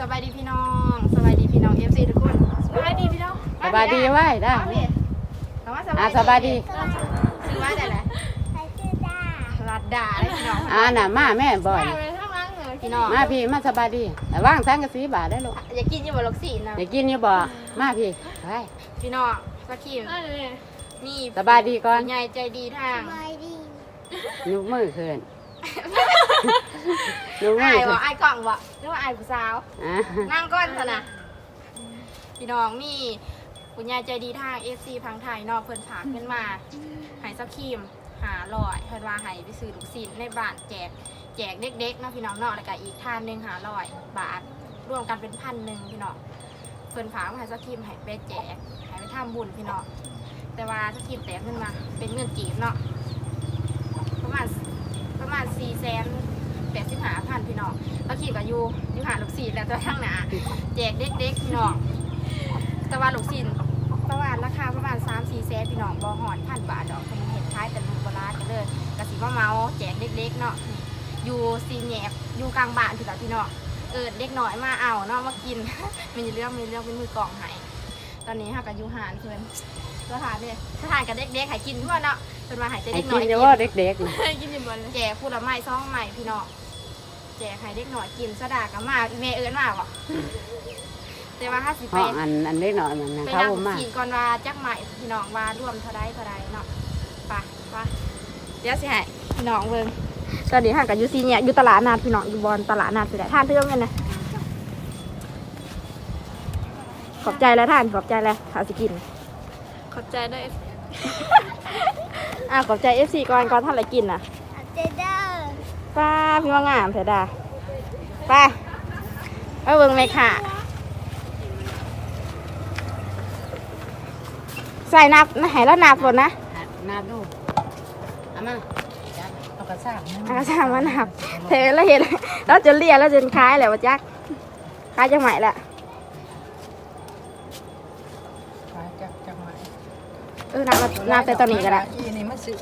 สบายดีพี่น้องสบายดีพี่น้องเอฟซีทุกคนสบายดีพี่น้องสบายดีไว้ได้เอาพี่เอาว่าอ่าสบายดีซื้อว่าได้แหละรัดด่าเลยพี่น้องอ่าน่ะมาแม่บ่อยพี่น้องมาพี่มาสบายดีแต่ว่างทั้งกะสีบาทได้ลูกอยากกินอยู่บนล็อกซี่นะอย่ากินอยู่บ่มาพี่ไปพี่น้องสักคิมนี่สบายดีก่อนผู้ใหญ่ใจดีทางยกมือขึ้น ยกมือาอยขึ้บ่นอายกล่องบ่หรือว่าอายผู้สาว อะนั่งก้อนเถอะนะพี่น้องมีคุณยายใจดีทาง FC พังไทยเนอกเพิ่นผากขึ้นมาใหายซักครีม หาลอยเพิ่นว่าใหายไปซื้อลูกศิลในบ้านแจก แจกเด็กๆเนาะพี่น้องเนาะแล้วก็อีกทานหนึ่งหาลอยบาทรวมกันเป็นพันหนึ่งพี่น้องเพิ่นผากมาใหายซักครีมใหายไปแจกใหายไปทำบุญพี่น้องแต่ว่าซักครีมแตกขึ้นมา เป็นเงินจีบเนาะประมาณประมาณสี่แสนแป ดสิบห้าพันพี่น้องแล้วขีดกับยูยูหาลูกศิลแล้วตัวทั้งหนาแจกเด็กๆพี่น้องแต่ว่าลูกศิลประมาณราคาประมาณ3 4แสนพี่น้องบอหอนพันบาทดอกเป็นเห็ดคล้ายแต่ลูกโบราณกันเลยกะสิมาเมาแจกเด็กๆเนาะนี่อยู่ซีแยบอยู่กลางบ้านพี่น้องพี่น้องเอิดเด็กหน่อยมาเอาเนาะมากินมีเรื่องมีเรื่องเป็นมือกล่องให้ตอนนี้ค่ะกับยูหานเพื่อนสถานเนี่ยสถานกับเด็กๆให้กินทั่วเนาะเป็นมาใหายใจให้เด็กหกิน่นอยเฉพาะเด็กๆน่ะกินอยู่บนแจกผู้ละไม้ซองใหม่พี่น้อง แจกให้เด็กหน่อยกินสะดากับมาแม่เอิญมาบ่แต่ว่าห้าสิบเพไปราะอันอันเล็กหน่อยมันนะไปเขานั่งบ่มากินก่อนว่าจักใหม่พี่น้องว่าร่วมเท่าใดเท่าใดเนาะไปไปเดี๋ยวสิให้พี่น้องเบิ่งตอนนี้ห่างกับยูซีเนี่ยอยู่ตลาดนัดพี่น้องอยู่บอนตลาดนัดสิแหละท่านเรื่องกันนะขอบใจแล้วท่านขอบใจแล้วข่าวสิกิน ขอบใจด้วย อะขอบใจเอฟซีก่อนก่อนท่านอะไรกินน่ะเจเดอร์ ป้าพี่ว่างามเสียดาไปเอาเบิ่งเลยค่ะ ใส่นับนะให้แล้วนับฝนนะนาดูเอามาเอากระซ่าอากาศามานับเทแล้วเห็นแล้วจะเลียแล้วจะคล้ายแหละวะจักคล้ายจะใหม่ละจักจักใหม่เออนับมานับแต่ตอนนี้ก็ได้อีนี่มาซื้อ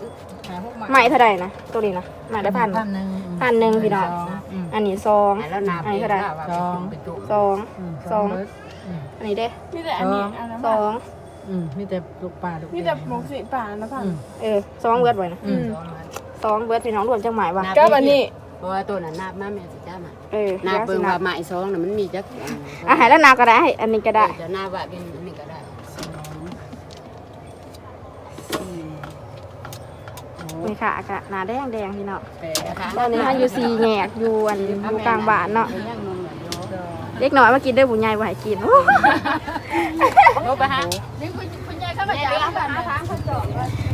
หาพวกใหม่ใหม่เท่าไหร่นะตัวนี้นะใหม่ได้พันพันหนึ่งพันหนึ่งพี่น้องอืมอันนี้ซองแล้วนาอันนี้เท่าไหร่สองซองอืมสองเบิดอืมอันนี้เด้มีแต่อันนี้อันนั้นสองอืมมีแต่ลูกปลาลูกมีแต่หมกสีป่านะพ่ะอืมเออซองเบิร์ดไว้นะอืมซองเบิร์ดพี่น้องรวมจังหมายว่ะก็แบบนี้เพราะว่าตัวนั้นนับมาแม่สิจ้ามาเออนับเบิ่งดี๋ยวว่าสิไม้สองน่ะมันมีจักอะให้แล้วนับก็ได้ให้อันนี้ก็ได้จะนับว่าเป็นอันนี้ก็ได้สองสี่ห นี่กค่ะอากาศหนาแดงแดงพี่น้องแปดนะคะตอนนี้มันอยู่ซีแงกอยู่อันอยู่กลางบ้านเนาะยังนมเหมือนโยเล็กน้อยมากินได้บุญใหญ่บ่ให้กินโยไปฮะนี่คุณคุณยายเข้ามาจากร้านนะคะ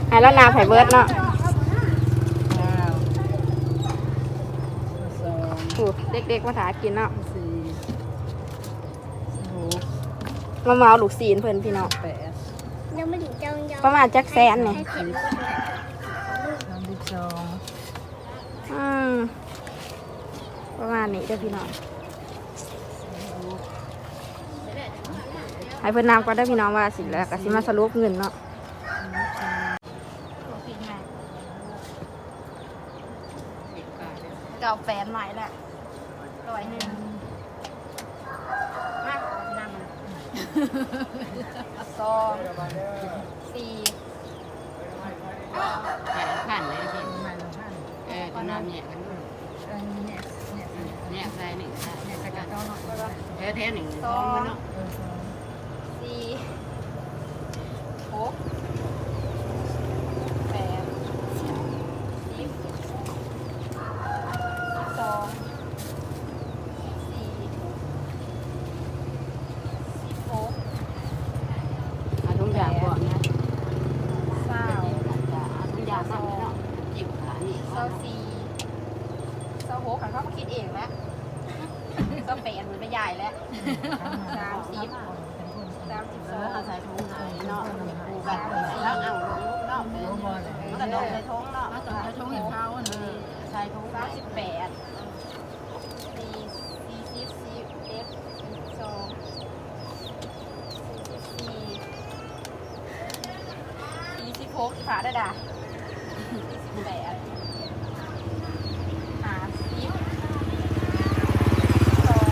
ให้แล้วนาไผ่เบิร์ดเนาะเก้าสองโอ้เด็กๆมาถากินเนาะสี่หกมาเมาลูกซีนเพิ่นพี่น้องแปดยังไม่ถึงเจ้ายังประมาณจักแสนเนี่ย สิบสามสิบสองอืมประมาณนี้เด้อพี่น้องให้เพิ่นนำก่อนได้อพี่น้องว่าสิแล้วก็สิมาสรุปเงินเนาะเก่าแฟนใหม่แหละร้อยหนึ่งมากนั่งสองสี่ แปดพันเลยเห็นเออตัวน้ำเนี่ยกันด้วยเนี่ยใส่หนึ่งใส่เนี่ยใส่กันเทเทหนึ่งสองเนาะ สี่หกแปดสิบสิบสองสี่สิบหก เอาทุกอย่างก่อนนะ เศร้า เอาทุกอย่างก่อนเนาะจิบขานี่ เศร้าสี่เศร้าหกขันเขามา คิดเองแล้วเศร้าแปดมันไปใหญ่แล้วสามสิบสามสิบเอสอองเอาใส่ถุงใส่เนาะปูกันแล้วเอาลงเนาะมันก็ลงในถุงเนาะสามสิบหกใส่ถุงสามสิบแปดสี่สี่สิบสี่เอ็ดสิบสองสี่สิบสี่สี่สิบหกอีกฝาได้ด่าสี่สิบแปดห้าสิบสอง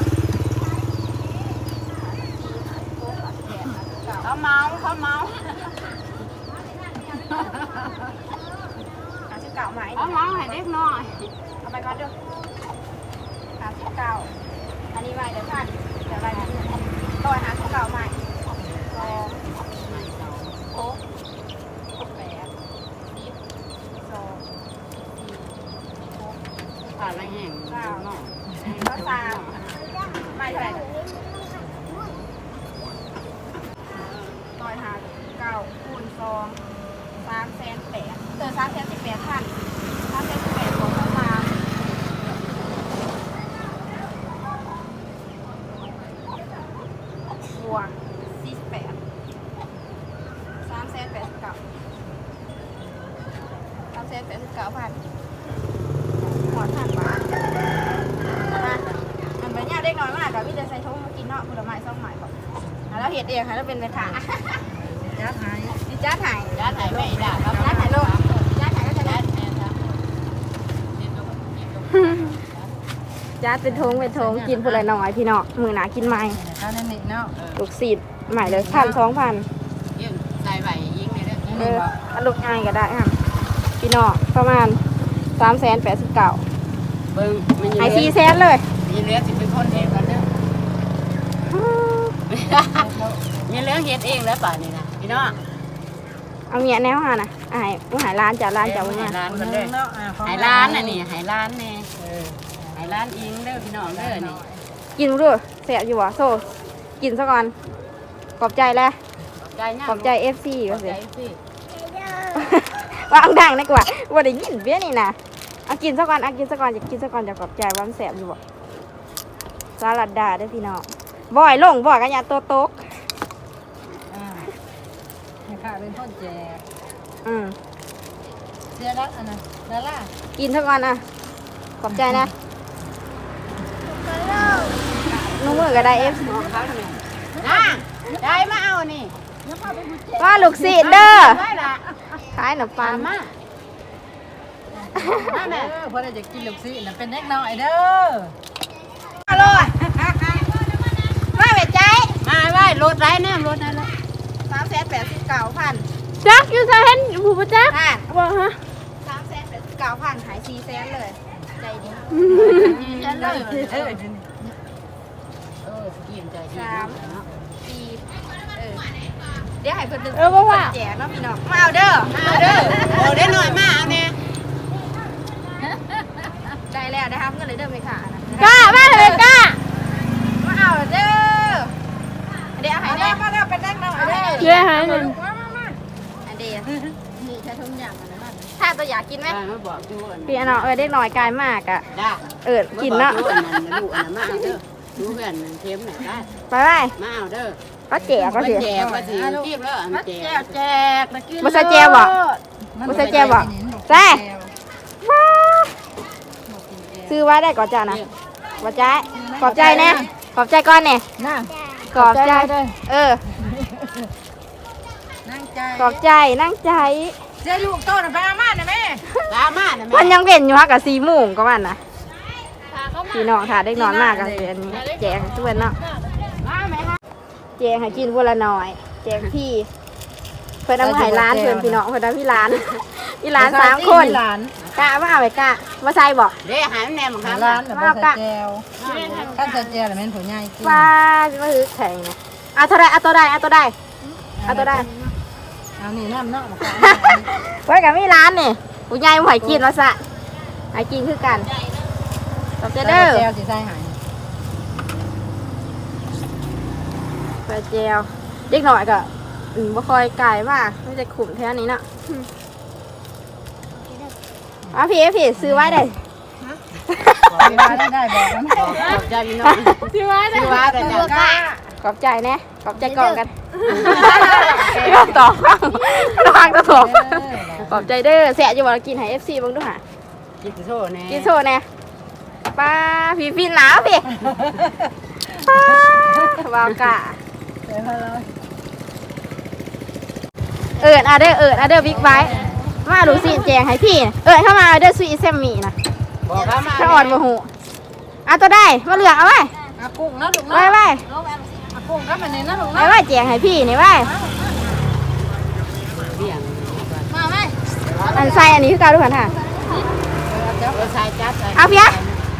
เขาเมา หาสิบเก้าไหม เขาเมาให้เด็กน้อย เอาไปก่อนเด้อหาสิบเก้าอันนี้ไว้เดี๋ยวพันเดี๋ยวไว้ต่อยหาสิบเก้าใหม่สองหกแปดสิบสองสี่หก ผ่านอะไรแห้งเด็กน้อย ข้อสามไม่เท่าไหร่ต่อยหาเก้าคูณสองสามแสนแปดเออสามแสนสิบแปดพันสามแสนสิบแปดบวกข้อสามบวกสี่สิบแปดสามแสนแปดสิบเก้าสามแสนแปดสิบเก้าพันหัวพันบาท นะอันเป็นเนี่ยเด็กน้อยมากกับพี่จะใส่ชงมากินเนาะผลไม้ซ่องใหม่ก่อนอะแล้ว เห็ดเองค่ะแล้วเป็นเวทายัดหายดิจ้าถ่ายย้ายไหนไม่ได้ครับจ้าถ่ายลูกจ้าถ่ายก็จะได้ย้ายแม่ครับเด็กน้อยเด็กน้อยจ้าเป็นทงเป็นทงกินผลไม้พี่เนาะมือหนากินใหม่ข้าวนั่นนี่เนาะลูกศิษย์ใหม่เลยพันสองพันยิงใส่ใบยิงเลยเด้อเอออันลูกง่ายก็ได้ค่ะพี่เนาะประมาณสามแสนแปดสิบเก้าเบิ่งมันหายสี่แสนเลยมีเหลือสิเป็นคนเอง กันเด้อมีเหลือเฮ็ดเองแล้วป่านนี้นะพี่น้องเอาเมียแนวหานะอะใหายหายร้านจ้าร้านจ้าวันให้นี้ร้านคกันนนึเด้งอเนาะอ่าให้ร้านน่ะนี่ให้ร้านแน่เออให้ร้านอิงเด้อพี่น้องเด้อนี่กินด้วยเสียอยู่วะโซ่กินซะก่อนขอบใจแล้วใจเนี่ยขอบใจเอฟซีขก็อบสิใจสิว่าอังดังดีกว่าว่าได้ยินเบี้ยนี่นะเอากินซะก่อนเอากินซะก่อนอยากกินซะก่อนจะขอบใจว่ามันแสบอยู่บ่สลัดดาเด้อพี่น้อง บ่อยลงบ่อยกันยาโตโต๊กอ่าให้ข้าเป็นคนแจกอืมเสียรักอันนั้นดาล่ากินซะก่อนนะขอบใจนะนุ่งมือก็ได้เอฟของเขาทำไมนะได้มาเอานี่ว่าลูกศิษย์เด้อไว้ละขายหนมปัปางมามาเด้แม่อเพราะเราจะกินลูกศิษย์น่ะเป็นเด็กน้อยเด้ออร่อยมาเวท ใจมาไว้รถไรแน่รถนั่นแหละสามแสนแปดสิบเก้าพันจักอยู่ซะเห็นผู้ประจักผ่านว่าฮะสามแสนแปดสิบเก้าพันหายสี่แสนเลย ใจดีฉันเลยเออเออสกีมใจดีสามสี่เออเดี๋ยวให้เพิ่นดึงเออว่าว่าแจกเนาะพี่น้องมาเอาเด้อมาเอาเด้อโอ้ได้หน่อยมาเอาเนี่ยได้แล้วนะครับเงินเลยเด้อไม่ขาดนะกล้ามาเลยกล้ามาเอาเด้อ เดี๋ยวให้เด้อมาแล้วเป็นแรกเนาะเอาเด้อเชื่อหายหนึ่งอันเดียวนี่ใช้ทุ่งอย่างอันนั้นถ้าตัวอยากกินไหมได้มาบอกดูอันพี่น้องเออเด็กน้อยกายมากอะได้เออกินเนาะดูอันนั้นลูกอันนั้นมาเอาเด้อดูเพื่อนเค็มหน่อยได้ไปไปมาเอาเด้อก็แจกก็มาสิแจกมาสิกีบแล้วอันแจกแจกนะกินบ่ใส่แจวบ่บ่ใส่แจวบ่ใส่ว้าซื้อไว้ได้ก่อนจ้านะขอบใจขอบใจแน่ขอบใจก่อนเนี่ยนั่ง ขอบใจด้วยเออ นั่งใจขอบใจ นั่งใจเจ้าลูกโตน่ะไปอาม่าน่ะแม่ตามมานะมัแม่นยังเป็นอยู่ฮะกับสี่โมงก็มันนะพี่น้องค่ะได้นอนมากกันเลยอันนี้แจงทุกวันเนาะมาไหมคะแจงให้กินวันละหน่อย แจงพี่เพิ่นเอามาให้ร้านเพิ่นพี่น้องเพิ่นเอาพี่ร้าน พี่ร้านสามคนหลานกะว่าเอาไปกะมาใส่บอกเดี๋ยวหายแม่มาครับร้านน่ะบ่ใส่แจวข้าใส่แจวน่ะแม่นผู้ใหญ่กินว่าจะมาซื้อแข่งนะเอาเท่าไรเอาตัวใดเอาตัวใดเอาตัวใดเอานี่น้ำเนาะมาไว้กับพี่ร้านนี่ผู้ใหญ่หอยกินมาซะหอยกินคือกันขอบใจเด้อแจวสิใส่หายปลาเจลเด็กหน่อยก็อืมบ่ค่อยไกลมากไม่จะขุมแถวนี้เนาะ เอะพี่พี่ซื้อไว้ได้บอกเวลาได้ได้บอกกันขอบใจพี่น้องที่ว่าชื่อว่าแต่จังขอบใจแน่ขอบใจก่อนกันพี่น้องต่อฟังระวังจะถกขอบใจเด้อแสะอยู่บ่กินให้ FC เบิ่งดูหะกินโซ่แน่กินโซ่แน่ป้าพี่ฟินหนาวพี่ป้าวาวกะเอิดอาเดอร์เอิดอาเดอร์บิ๊กไบค์ มาดูสิแจงให้พี่ เอ้ยเข้ามาเด้อซุยเซมมี่นะบอกครับมาถ้าอ่อนโมโหอะตัวได้มาเหลือกเอาไว้อากุ้งนะลูกนะไว้ไว้อากุ้งครับอันนี้นะลูกนะไว้ไว้แจงให้พี่นี่ไว้มาไหมอันใส่อันนี้คือการดูวกันค่ะเอาพี่อะ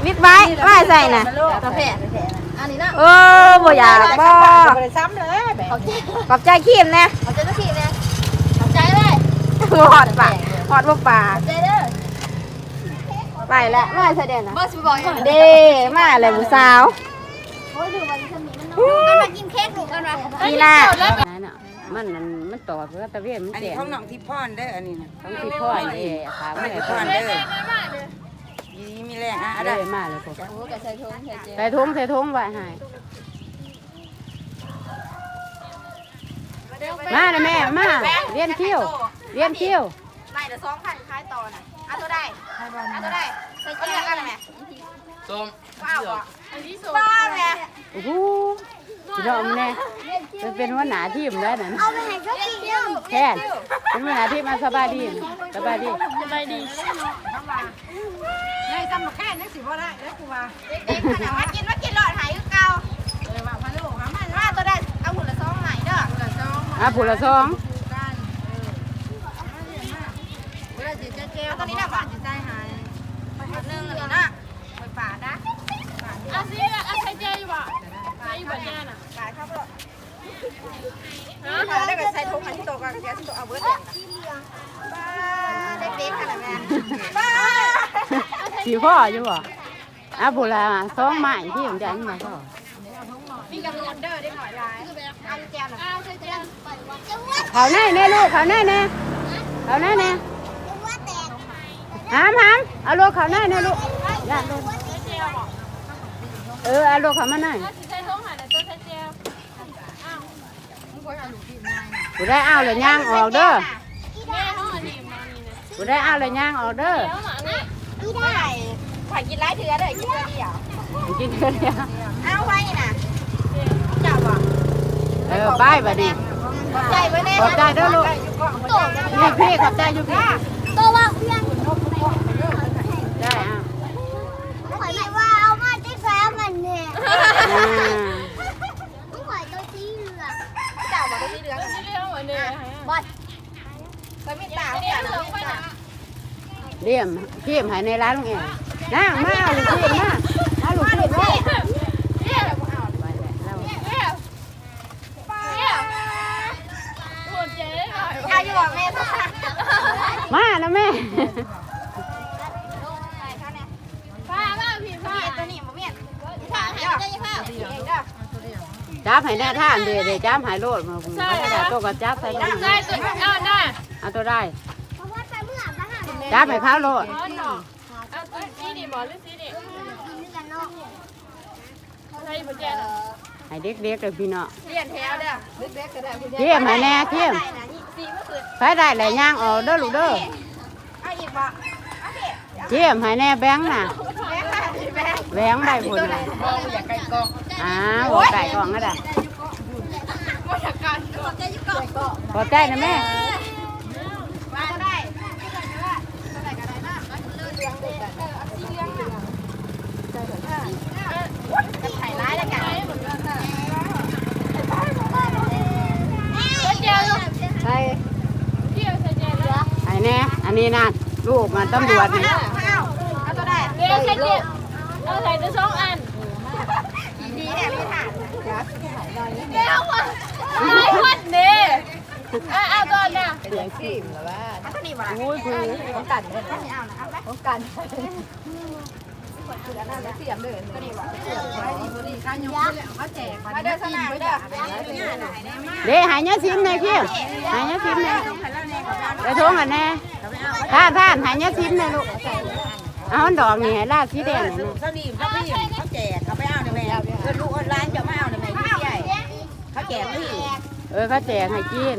วิดไว้ไว้ใส่น่ะกอแฟอันนี้นะโอ้บ่อยากบ่ขอบใจขี้มนะขอบใจขี้ หอดปากหอดบ่ปากใจเด้อไปแล้วมาใส่เด่นนะบ่สิบอกกันเด้มาเลยผู้สาวกันมากินเค้กดูกันมานี่ล่ะนั่นน่ะมันมันมันตอดเพราะตะเวียนมันอันแก่นี้ของน้องที่พ่อนเด้ออันนี้นะต้องที่พ่อนี่ขาอันไม่นี้ได้ที่พ่พ่ออนได้เด้อยีนี้มีแรงอะอะอะไรได้มาเลยพวกโอ้กับใส่ถุงใส่เจลใส่ถุงใส่ถุงไว้ให้มาเลยแม่มาเรียนคิว เรียนคิวไล่เดี๋ยวสองพันคล้ายต่อน่ะเอาตัวได้เอาตัวได้ใส่เกียร์กันไหมส้มว้าวอะบ้าแม่โอ้โหพี่น้องแน่จะเป็นหัวหน้าทีมแล้วนั่นเอาไปให้เขากินเยอะแค่นเป็นหัวหน้าทีมมาสบายดีสบายดีในซ้ำมาแค่นี้สิบ่ได้แล้วกูว่าเด็กๆขนาดว่ากินว่ากินหลอดหายคือเก่าเออว่าพันลูกหามันว่าตัวได้เอาหุ่นละสองไหนเด้อละสองอะผู้ละสอง กัน เวลาสิเจลเอาตัวนี้นะป่ะสิใจหายอันหนึงอันนี้นะไปป่านะอาซิอาใส่เจอยู่บ่ใส่อยู่บ่แน่น่ะป่าเข้าไปฮะได้ก็ใส่ถุงอันที่โตกันเดี๋ยวที่โตเอาเบิร์ดเด่นบ้าเด็กๆขนาดแม่บ้าสีพ่ออยู่บ่อะผู้ละสองไม้ที่ผมจะอันมาพ่อมีกับเงินเด้อได้หน่อยลายเอาแจมหน่อยเอาใส่เจเขาแน่แน่ลูกเขาแน่แน่เขาแน่แน่ หามหามเอาลูกเขาแน่แน่ลูกย่าลูกเออเอาลูกเขามาหน่อยกูได้เอาเลยย่างออกเด้อกูได้เอาเลยย่างออกเด้อแล้วหมานี่ไม่ได้ข่อยกินไรเถื่อเด้อกินเถื่อเดียวกินเถื่อเนี่ยเอาไว้น่ะจับอะเออไปบัดนี้ใจไว้แน่ขอบใจเด้อลูกนี่พี่ขอบใจอยู่พี่ตัวว่าเพื่อน ได้อะ ข่อยว่าเอามาที่แฟ้มันเนี่ยอ่าข่อยตัวที่เหลือจับอะตัวสีเหลืองนี่เรื่องเหมือนเดิมบอดตัวมีตาอันนี้เนี่ยเหลืองไปนะเลี่ยมขี้มหายในร้านลุงเองนั่งมาเอาลูกขี้มาเอาลูกขี้มาเนี่ยไปแล้วเนี่ยเนี่ยปวดเจ๊หน่อยอายุบอกแม่สักมาแล้วแม่ ป้าป้าพี่ป้า ตัวนี้บ่เมียนขาเด้อเด้อ จับให้แน่ท่านเดี๋ยวเดี๋ยวจับให้โลดมาผมก็ได้ตัวก็จับใส่ลงได้ตัวเอาได้เอาตัวได้เพราะว่าใส่เมื่ออาบน้ำจับให้เขาโลดอ๋อหนอเอาตัวสีนี่บ่หรือสีนี่กินด้วยกันเนาะใส่บ่แจ๊น่ะให้เด็กๆเลยพี่เนาะเรียนแถวเด้อเทียมให้แน่เทียมได้นะนี่สีเมื่อคืนไปได้หลายย่างออกเด้อลูกเด้อเอาอีกบ่เอาสิเทียมให้แน่แบงค์น่ะ แม่ค่ะแม่แบงค์ได้ผลน่ะมองอยากไก่กองอ้าวหัวไก่กองก็ได้บ่อยากกันขอบใจอยู่ก่อนขอบใจนะแม่มาก็ได้เท่าไหร่ก็ได้นะเอาสีเหลืองเด้อเออเอาสีเหลืองน่ะจะถ่ายร้ายแล้วกันใส่เจลูกใช่พี่เอาใส่เจแล้วให้แน่อันนี้นะลูกมันตำรวจนี่เอาตัวได้เดี๋ยวใส่เจเอาใส่ตัวสองอันดีเนี่ยพี่ถามเดี๋ยวมาไอ้วันเด้อะเอาก่อนนะเอาตัวนี้บ่ ล่ะโอ้ยคือของกันเด้อเอาเอานะเอาไหมของกันมาเด้อสนามเด้อเด้หาย เนื้อซิมในพี่หายเนื้อซิมในกระทงอันแน่ท่านท่านหายเนื้อซิมในลูกเอาอันดอกนี่ให้ลาดสีแดงนี่ลูกเขาดีเขาพี่เขาแจกเขาไปเอาในแม่เพื่อนลูกร้านจะมาเอาในแม่ที่ใหญ่เขาแจกพี่เออเขาแจกให้กิน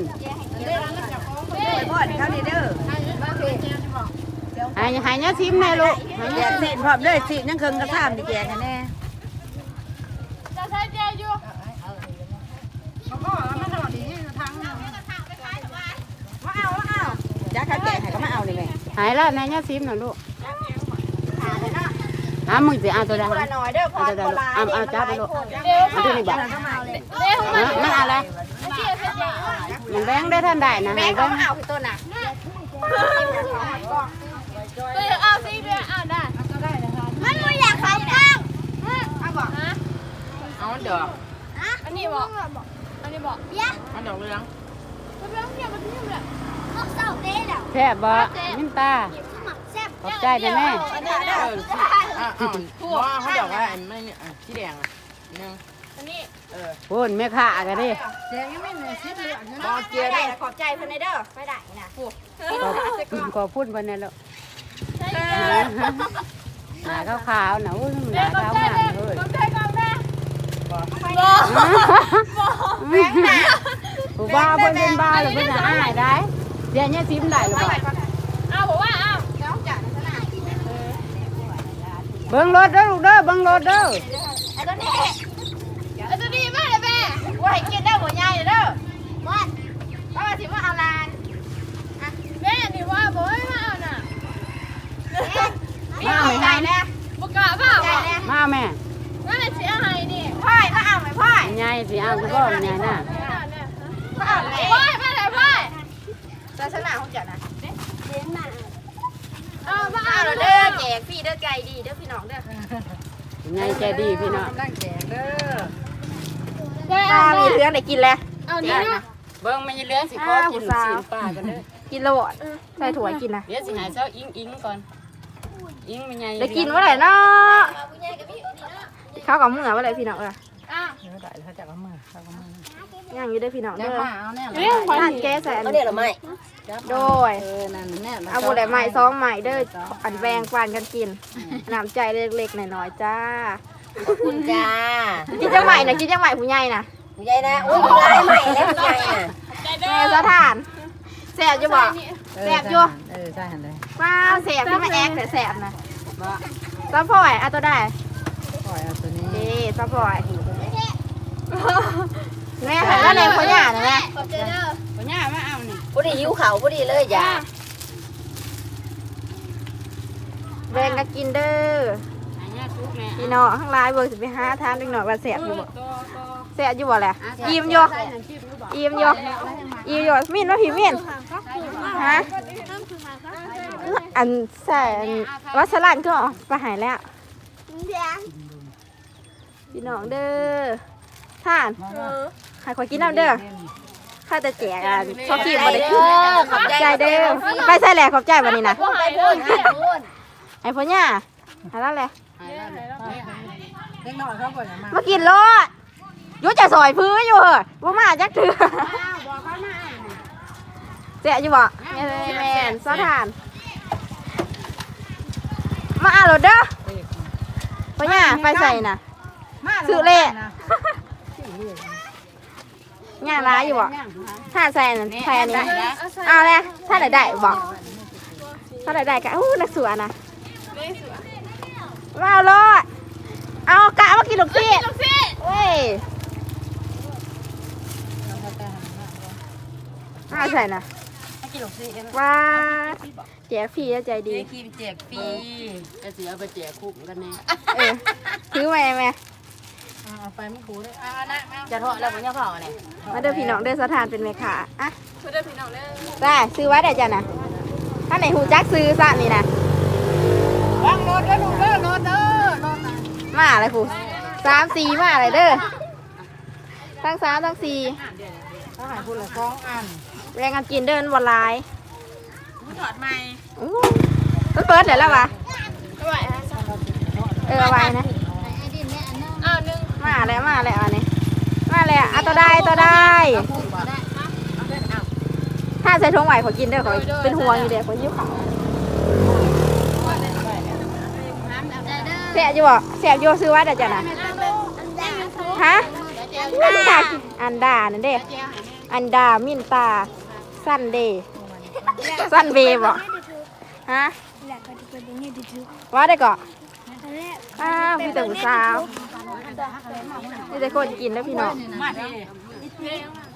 ไปพ่อเขาเด้อหายหายเนื้อซิมในลูกหายแจเนื้อกสิพร้อมเลยสิยังเคิงกระทำดิแจกแน่จะใส่เจอยู่จ้าเขาแจกให้เขามาเอาในแม่หายลาดในเนื้อซิมน่ะลูก หามึงจะเอาตัวใดคนละหน่อยเด้อพอเอาตัวใดลูกเอาเอาจับไปลูกเดี๋ยวเอาตัวนี้บอกเดี๋ยวมามันอะไรเจใส่เจมันแบงค์ได้ท่านได้นะแม่หายเขาแบงค์เอาคือตัวน่ะเฮ้ยเอาสิเบียร์เอาได้มันไม่อยากขายข้างเอาบอกฮะเอาดอกอันนี้บอกอันนี้บอกเบี้ยเอาดอกเรืองมันเป็นเพียมันเพียแบบเขาเศร้าเด้แล้วแซ่บบ่มินตาหมักแซ่บขอบใจเด้อแม่ อันนี้เอออะอะว่าเขาดอกว่าอันไม่เนี่ยอะที่แดงอะหนึ่งอันนี้เออพูนแม่ค้ากันดิแจกยังไม่เหนื่อยชิดเลยอันนี้บอเกียร์ได้ขอบใจเพิ่นเด้อไปได้นะขอบขอพูดวันนี้แล้วหนาขาวๆนะอุ้ยหนาขาวมากเลยกองใจกองแม่ผู้บ้าเพิ่นเป็นบ้าหรือเพิ่นน่ะอ้ายได้เดี๋ยวนี้ซิมได้หรือเปล่าเอาบอกว่าเอา เบิ่งรถเด้อลูกเด้อเบิ่งรถเด้อไอ้ตัวนี้เอาตัวนี้มาเลยแม่ว่าให้กินได้หัวใหญ่เด้อว่าว่าสิมาเอาลานแม่นี่ว่าบอกให้มาเอาน่ะมาไหมใจแน่บุกกะเปล่าใจแน่มาแม่นั่นแหละเสียหายนี่พ่อยมาเอาไหมพ่อยยายสิเอากูก็ยายน่ะมาเอาไหมพ่ายมาไหนพ่ายศาสนาของเจ้านะ เอามาเอาเอาเด้อแจกพี่เด้อใจดีเด้อพี่น้องเด้อยายใจดีพี่น้องกำลังแจกเด้อป้ามีเรื่องได้กินแล้วเอานี่เนาะเบิ่งมันจะเหลือสิขอกินสิป้ากันเด้อกินแล้วบ่ใส่ถั่วกินนะเดี๋ยวสิหายเช้าอิงอิงก่อนอิงมันใหญ่ได้กินเมื่อไหร่เนาะข้าวกับมือเมื่อไหร่พี่น้องเออ อะเดี๋ยวได้เขาจะเอามาเขาเอามาย่างอยู่เด้อพี่น้องเดี๋เด้ยวอมาเอาแน่เรื่องความร้านแก้ใส่อันเขาเรียกอะไรไม่โดย เออนั่นแน่เอาบุหรี่ใหม่ซองใหม่เด้ออันแบงปานกันกินน้ำใจเล็กๆหน่อยๆจ้าขอบคุณจ้ากินจังใหม่นะกินจังใหม่ผู้ใหญ่นะคุณยายนะโอ้ยร้ายใหม่แล้วคุณยายอะใจเด้แม่อสถานแสบจะบอกแซ่บอยู่เออใช่หันเลยว้าวแสบที่มาแอกแต่แสบนะซัพพอยเอาตัวได้ปล่อยเอาตัวนี้นี่ซัพพอย แม่ค่ะแล้วในคนหยาดนะแม่ขอบใจเด้อปัญญามาเอานี่พอดีหิวเขาพอดีเลยจ้าแบงก็กินเด้อหายาทุกแม่พี่น้องข้างล่างเบิร์สิไปหาทานเล็กหน่อยว่าแสบอยู่บ่ก็ก็แสบอยู่บ่แหละอิ่มอยู่อิ่มอยู่อิ่มอยู่มินว่าพี่มินฮะอันใส่อันวัสลันก็ไปหายแล้วพี่น้องเด้อ ท่านใครขอกินน้ำเด้อข้าจะแจกอันชอบกินมาได้กินขอบใจเด้อไปใส่แหละขอบใจวันนี้นะว่าหายเลยเนี่ยไอ้พ่อเนี่ยหาแล้วแหละหายแล้วเล็กน้อยเขาบ่อยมามากินรถอยุ่จะซอยพื้นอยู่เหอะว่ามาจักเถื่อเสียอยู่บ่แม่แม่นสถาน มาเอารถเด้อพ่อเนี่ยไปใส่น่ะซื้อเล่ ง่ายร้ายอยู่บ่ถ้าใส่นั่นใส่อันนี้เอาเลยถ้าไหนได้บ่ถ้าไหนได้ก็อู้นักสวนนะมาเอารถเอากะมากินลูกพี่ลูกพี่เว้ยมาใส่น่ะว้าแจกฟรีใจดีแจกฟรีจะสิเอาไปแจกคุ้มกันแน่เออซื้อมาไหม เอาไปไม่คูเลยเอานะจะเทาะแล้วบ่ยาเผาเนี่ยมาเด้อพี่น้องเด้อสถานเป็นแม่ค้าอะช่วยเด้อพี่น้องเด้อได้ซื้อไว้ได้จ้ะนะถ้าไหนหูจักซื้อซะนี่นะวางรถเด้อลูกเด้อรถเด้อรถนะมาอะไรผู้สามสี่มาอะไรเด้อทั้งสามทั้งสี่เขาหายพูดละสองอันแรงกันกินเดินวันลายถอดใหม่อู้ต้นเปิดเลยแล้ววะไม่ไหวฮะเออไว้นะ เอาหนึ่งมา แล้วมาแล้วอันนี้ มาแล้วอะตัวได้ตัวได้ถ้าใส่ทงไหวขอกินเด้อขอเป็นห่วงอยู่เด้อขอยิ้วเขาเสียอยู่บ่เสียอยู่ซื้อไว้เดี๋ยวจ้ะนะฮะจากอันดานั่นเด้อันดามินตาสั้นเดสั้นเบบ่ฮะว่าได้ก่อนอ้าวพี่แต่ผู้สาว นี่แต่คนกินแล้วพี่น้องมาดิ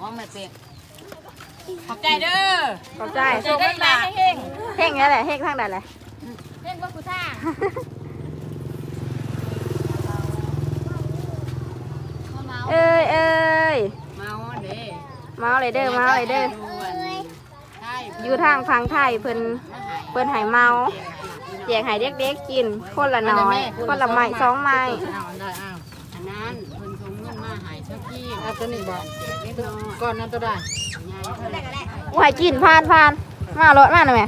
อ๋อแม่เป็กขอบใจเด้อขอบใจจะได้มาเฮงเฮงนี่แหละเฮงทางใดเลยเฮงว่ากูท่าเอ้ยเอ้ยเมาเด้เมาเลยเด้อเมาเลยเด้อใช่บอยู่ทางพังไทยเพิ่นเพิ่นให้เมาแจกให้เด็กๆกิน คนละน้อย คนละไม้สองไม้ เอาตัวนี้บ่ก่อนนั้นตัวได้ว่าให้กินผ่านผ่านมารถมาหน่อยแม่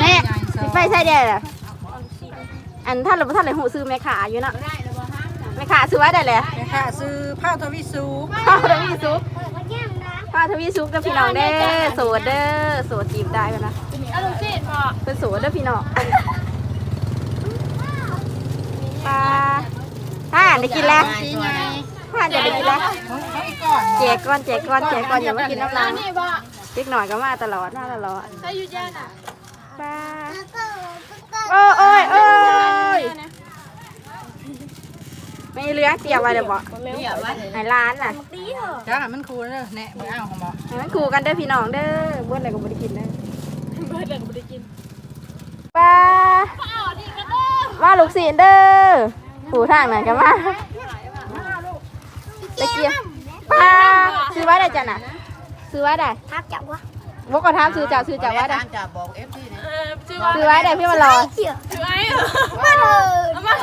แม่สิไปใช่เด้อล่ะอันท่านหรือท่านเลยหูซื้อแม่ขาอยู่เนาะแม่ขาซื้อไว้ได้เลยค่ะซื้อผ้าทวีสูป้าทวีซุกป้าทวีซุกเด้อพี่น้องเด้อโสดเด้อโสดจีบได้ปะนะเอาลูกศิษย์บ่เป็นโสดเด้อพี่น้องป้าป้าได้กินแล้ว ป้าจะได้กินแล้วแจกก้อนแจกก้อนแจกก้อนอย่ามากินน้ำลายนี่บ่เล็กหน่อยก็มาตลอดมาตลอดถ้าอยู่ย่านน่ะป้าโอ้ยโอ้ยโอ้ยไม่เหลือเตรียมไว้เดี๋ยวบอกให้ร้านน่ะจ้ามันคูเด้อแหน่บ่เอาของบ่ให้มันคู่กันเด้อพี่น้องเด้อเบิ้ลอะไรก็บ่ได้กินเด้อเบิดเลยบ่ได้กินป้าอ้าวนี่ก็เด้อมาลูกศิษย์เด้อผูทางไหนกันมาตะ เกียบป้าซื้อไว้ได้จ้ะน่ะซื้อไว้ได้ทักจับวะบอกก็ถามซื้อเจ้าซื้อเจ้าไว้ได้จะบอก FT นะเออชื่อว่าซื้อไว้ได้พี่มารอชื่อไอ้มาเถอะมา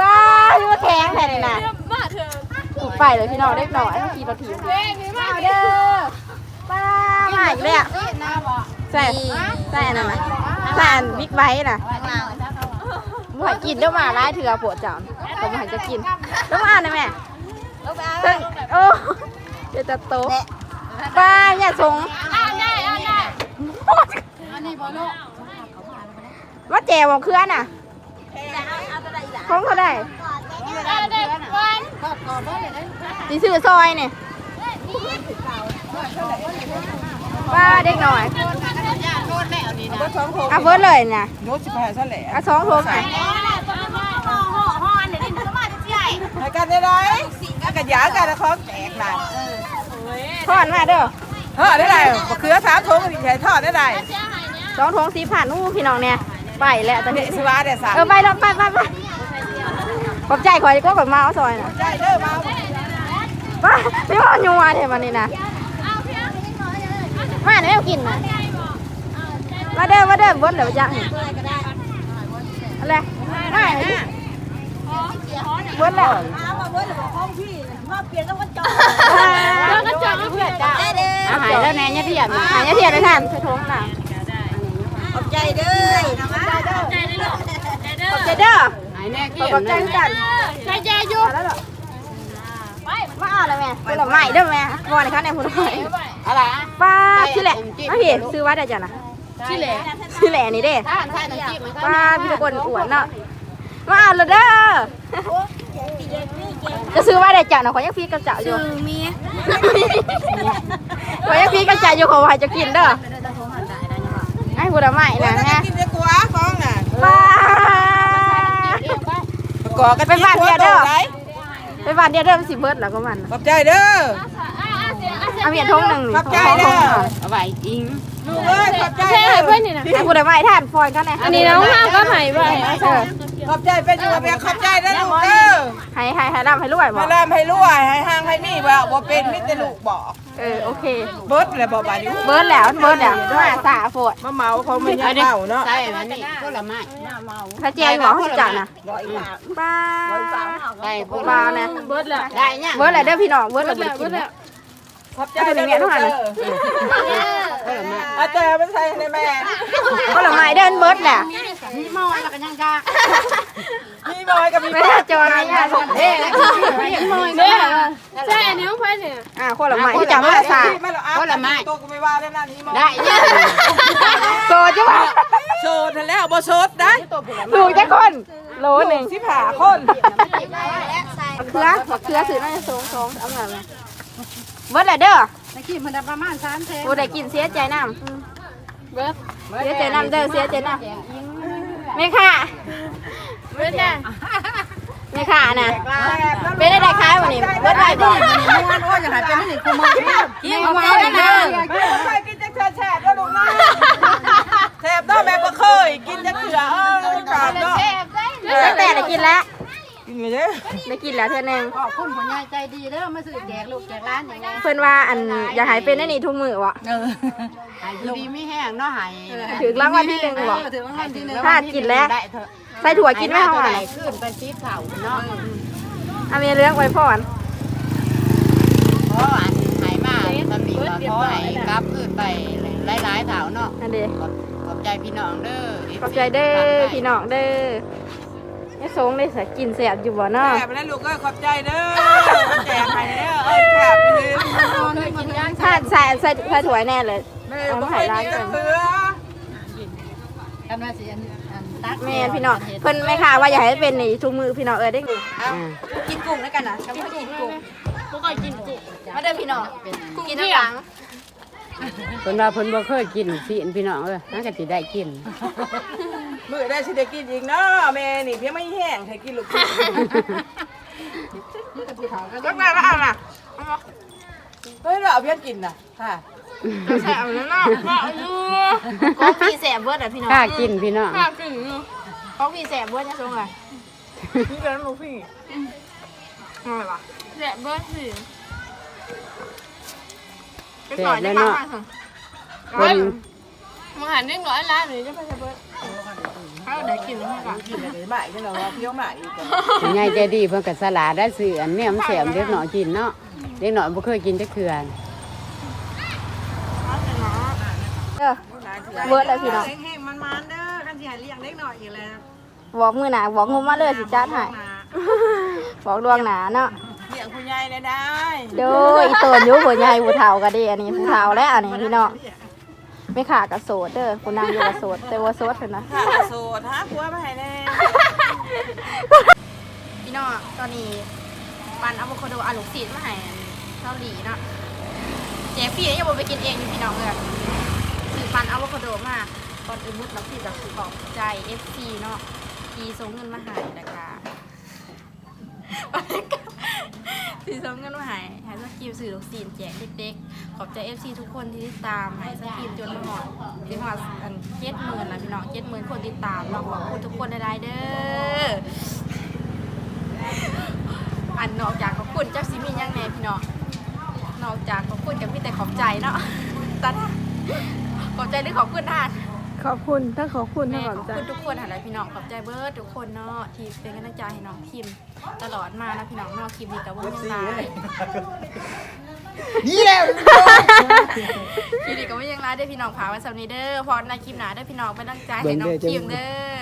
ป้าพี่มาแข็งแค่ไหนน่ะมาเถอะถูกไปเลยพี่น้องเล็กหน่อยขี่รถถีบเฮ้ยนี่มาเด้อป้ามาอีกแล้วใส่ใส่อันนั้นนะใส่อันบิ๊กไบค์น่ะบ่ให้กินเด้อมาร้ายเถื่อปวดจังก็บ่ให้จะกินแล้วมาอ่านได้แม่ เพิ่งโอ้เดี๋ยวจะโตะป้าอย่าสงอ่านได้อ่านได้ว่าแจวของเครือน่ะของเขาได้ดีสื่อซอยเนี่ยป้าเด็กหน่อยเอาเบิร์ดเลยน่ะโน้ตสิบห้าเท่าไหร่เอาสองโทรไงให้กันได้ไร กันยากันแล้วของแตกนั่นทอดมาเด้อทอดได้ไรบ่คือสามถุงใช้ทอดได้ไรสองทงสีผ่านนู่พี่น้องเนี่ยไปแล้วตอนเด็นี้กสิว่าได้สามเออไปแล้วไปไปไปขอบใจคอยก็กดมาเอาซอยน่ะได้เด้อมาป้าไม่ว่านัวเทมันนี่นะมาเนี่ยไม่กินนะมาเด้อมาเด้อเบิร์ดเดี๋ยวจะเห็นอะไรมาเนี่ย เบิร์ดแล้วแล้วก็จอดเพื่อนจ้าอาหายแล้วแน่เนี่ยที่อยากหายเนี่ยที่อยากได้ทานใส่ท้องน่ะใจได้หรอใจได้ขอบใจเด้อหายแน่ขเกี่ยอบใจกันใจใจอยู่มาแล้วเหรอมาเอาอะไรแม่ผลไม้เด้อแม่บอลเขาในผลไม้อะไรป้าชื่อแหละมาพี่ซื้อวัดได้จ้ะนะชื่อแหละชื่อแหละนี่เด้ถ้าใช่น้ำจิ้มมันก็ป้าพี่ตะกนอวดเนาะ มาเอาเลยเด้อจะซื้อวัดได้จ้ะนะขอยังพี่กับจ่าอยู่มีขอยังพี่กับจ่าอยู่ขอว่าจะกินเด้อไอ้ผลไม้นะแม่กินได้กว่าของน่ะป้าก่อกันไปบ้านเดียวเด้อไปบ้านเดียวเด้อมันสิเบิดแล้วก็มันขอบใจเด้อเอาเมียนทงหนึ่งนี่ขอบใจเด้อเอาไว้อิงลูกเอ้ยขอบใจแค่ให้เพื่อนนี่นะไอ้ผู้ใดไม้ท่านฟอยกันแน่อันนี้น้องห้ามก็หายไปเออ ขอบใจเป็นอยู่แบบขอบใจนะลูกเด้อให้ให้ให้ร่ำให้รวยบอให้กร่ำให้รวยให้ห่างให้มีว่าบ่เป็นมิแต่ลูกบอก เออโอเค เบิดเลยบ่บาดอยู่เบิร์ดแล้วเบิร์ดแล้วมาสาโฟดมาเมาเขาไม่ยังเมาเนาะใช่อันนี้ผลไม้ถ้าเจียงบอกเขาจัดนะป้าได้ผลป้านะเบิดแล้วได้เนี่ยเบิร์ดแล้วเด้อพี่น้องเบิร์ดแล้วบ่ได้กินข อบใจเด้อลูกเด้อผลไม้อาจารย์ไม่ใช่ในแม่ผลไม้เดินเบิร์ดแหละมีหม้อแล้วก็ยังกามีบอยกับมีไม่ได้จอยไม่ได้เด้เนี่ยใช่อันนี้เพื่อนเนี่ยอ่าผลไม้ที่จำมาสาไม่หรอกตัวก็ไม่ว่าได้นั่นนี่มอได้เนี่ยโซจุ๊บโสดแล้วบ่โสดนะถูกแค่คนโลหนึ่งสิบห้าคนมะเขือมะเขือถือน่าจะสองสองเอาเงินมา เบิร์ดแล้วเด้อตะกี้มันได้ประมาณสามเทผู้ใดกินเสียใจน้ำเบิดเสียใจน้ำเด้อเสียใจน้ำไม่ค่ะเบิดน่ะไม่ค่ะนะเป็นได้ได้คล้ายวันนี้เบิดได้บ่มันโอ้ยอย่างไรเป็นนี่กูมากินมาแล้วนะเคยกินจะแฉะแล้วลูกนะแฉะด้แม่ก็เคยกินจะเถื่อเออกราบเนาะตั้งแต่ได้กินแล้ว กินไงเด้อได้กินแล้วเท่านึงขอบคุณผู้ใหญ่ใจดีเด้อมาซื้อแจกลูกแจกร้านอย่างไงเพิ่นว่าอันอยากให้เป็นได้นี่ทุกมื้อวะ หายอยู่ดีไม่แห้งเนาะหายถึงรางวัลที่หนึ่งบ่ถึงรางวัลที่หนึ่งถ้ากินแล้ว ได้เถอะใส่ถั่วกินไหมเขาหาอะยขึ้นเป็นชีพเข่าเนาะอามีเรื่องไว้พ่อนเพราะอันหายมาตำหนิว่าเพราะหายกลับขึ้นไปหลายๆเถาเนาะอันเดีขอบขอบใจพี่น้องเด้อ ขอบใจเด้อพี่น้องเด้อเนี่สงได้สกินแสบอยู่บ่เนาะแขกไปแล้วลูกก็ขอบใจเด้อแจกให้เด้อเอ้ยแขกไปเลยถ้าใส่ใส่ใส่ถั่วแน่เลยแม่บ่เคยกินจักเทื่อกันว่าสิอันอันตักแม่นพี่น้องเพิ่นไม่ค่ะว่าอยากให้เป็นนี่ทุกมือพี่น้องเออได้กินอ่ากินกุ้งแล้วกันนะกินกุ้งพวกก็กินกุ้งมาเด้อพี่น้องกุ้งกินน้ำหลัง เพิ่นว่าเพิ่นบ่เคยกินสิอันพี่น้องเอ้ยนั่นก็สิได้กิน มื้อได้สิได้กินอีกเนาะแม่นี่เพียงไม่แห้งให้กินลูกจักแม่ละอะน่ะเฮ้ยเราเอาเพียงกินน่ะค่ะแสบแล้วเนาะของพี่แสบเบิร์ดอะพี่น้องกล้ากินพี่น้องข้ากินของพี่แสบเบิร์ดจะทรงไงนี่เป็นลูกพี่อะไรวะแสบเบิร์ดสิ ไปแซ่สอบนแล้ได้วบ้างเนาะไหมเพิ่นมึงหันเรื่องร้อยล้านหรือจะไปแสบเบิร์ดเขาเดี๋ยวกินแล้วให้ก่อนกินเลยใหม่จังเนาะเพียวใหม่อีกผู้ใหญ่ใจดีเพิ่นก็สลาได้ซื้ออันเนี้ยมันแซ่บเด็กน้อยกินเนาะเด็กน้อยบ่เคยกินจักเทื่อเออเบิดแล้วพี่น้องแห้งๆมันๆเด้อคันสิให้เลี้ยงเล็กน้อยอีกแล้วบอกมือหนาบอกงมมาเลยสิจ้าถ่ายบอกดวงหนาเนาะ เลี้ยงผู้ใหญ่ได้ได้โดยอีตัวยุผู้ใหญ่ผู้เฒ่าก็ดีอันนี้ผู้เฒ่าและอันนี้พี่น้องไม่ขาดกระโสดเด้อคุณนางอยู่กระโสดแต่ว่าโสดเถอะนะค่ะโสดฮะผัวมาให้แน่พี่น้องตอนนี้ปันอะโวคาโดอาลูกซีดมาให้เกาหลีเนาะเจ๊พี่ยังบอกไปกินเองอยู่พี่น้องเลยคือปันอะโวคาโดมาก่อนอื่นมุดเราสิจะขอบใจ FC เนาะที่ส่งเงินมาให้นะคะ ที่ส่งเงินมาห้ให้สกิลสื่อลูกซีนแจกเด็กๆขอบใจ FC ทุกคนที่ติดตามให้สกิลจนหอดที่หอดอันเจ็ดหมื่นนะพี่น้องเจ็ดหมื่นคนติดตามเราขอบคุณทุกคนในไลน์เด้ออันนอกจากขอบคุณเจ้าซิมียังแนพี่น้องนอกจากขอบคุณกับพี่แต่ขอบใจเนาะตาขอบใจหรือขอบคุณท่าน ขอบคุณถ้าขอบคุณแม่ถ้าขขออบบใจคุณทุกคนอะไรพี่น้องขอบใจเบิร์ดทุกคนเนาะที่เป็นกำลังใจให้น้องพิมพ์ตลอดมานะพี่น้องเนอกคลิปนี้กับวงยังไงนี่แหละคลิปนี้กับวงยังไงได้อพี่น้องพาไว้สำนีเด้อพอในคลิปหนาได้อพี่น้องเป็นกำลังใจให้น้องพิมพ์เด้อ